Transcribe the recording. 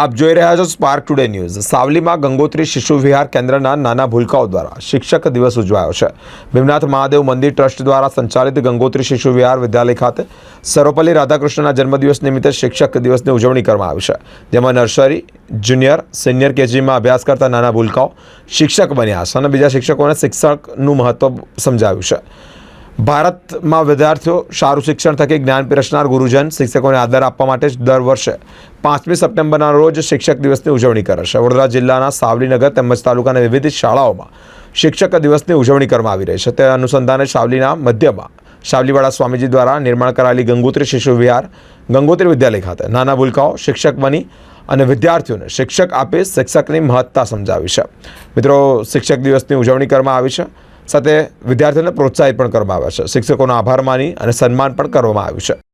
આપ જોઈ રહ્યા છો સ્પાર્ક ટુડે ન્યૂઝ સાવલીમાં ગંગોત્રી શિશુ વિહાર કેન્દ્રના નાના ભૂલકાઓ દ્વારા શિક્ષક દિવસ ઉજવાયો છે. ભીમનાથ મહાદેવ મંદિર ટ્રસ્ટ દ્વારા સંચાલિત ગંગોત્રી શિશુ વિહાર વિદ્યાલય ખાતે સર્વપલ્લી રાધાકૃષ્ણના જન્મદિવસ નિમિત્તે શિક્ષક દિવસની ઉજવણી કરવામાં આવી છે. જેમાં નર્સરી, જુનિયર, સિનિયર કેજીમાં અભ્યાસ કરતા નાના ભૂલકાઓ શિક્ષક બન્યા છે અને બીજા શિક્ષકોને શિક્ષકનું મહત્વ સમજાવ્યું છે. ભારતમાં વિદ્યાર્થીઓ સારું શિક્ષણ થકી જ્ઞાન પીરસનાર ગુરુજન શિક્ષકોને આદર આપવા માટે જ દર વર્ષે પાંચમી સપ્ટેમ્બરના રોજ શિક્ષક દિવસની ઉજવણી કરે છે. વડોદરા જિલ્લાના સાવલીનગર તેમજ તાલુકાના વિવિધ શાળાઓમાં શિક્ષક દિવસની ઉજવણી કરવામાં આવી રહી છે. તે અનુસંધાને સાવલીના મધ્યમાં સાવલીવાળા સ્વામીજી દ્વારા નિર્માણ કરાયેલી ગંગોત્રી શિશુ વિહાર, ગંગોત્રી વિદ્યાલય ખાતે નાના ભૂલકાઓ, શિક્ષક બની અને વિદ્યાર્થીઓને શિક્ષક આપી શિક્ષકની મહત્તા સમજાવી છે. મિત્રો, શિક્ષક દિવસની ઉજવણી કરવામાં આવી છે. સાથે વિદ્યાર્થીઓને પ્રોત્સાહિત પણ કરવામાં આવ્યા છે. શિક્ષકોનો આભાર માની અને સન્માન પણ કરવામાં આવ્યું છે.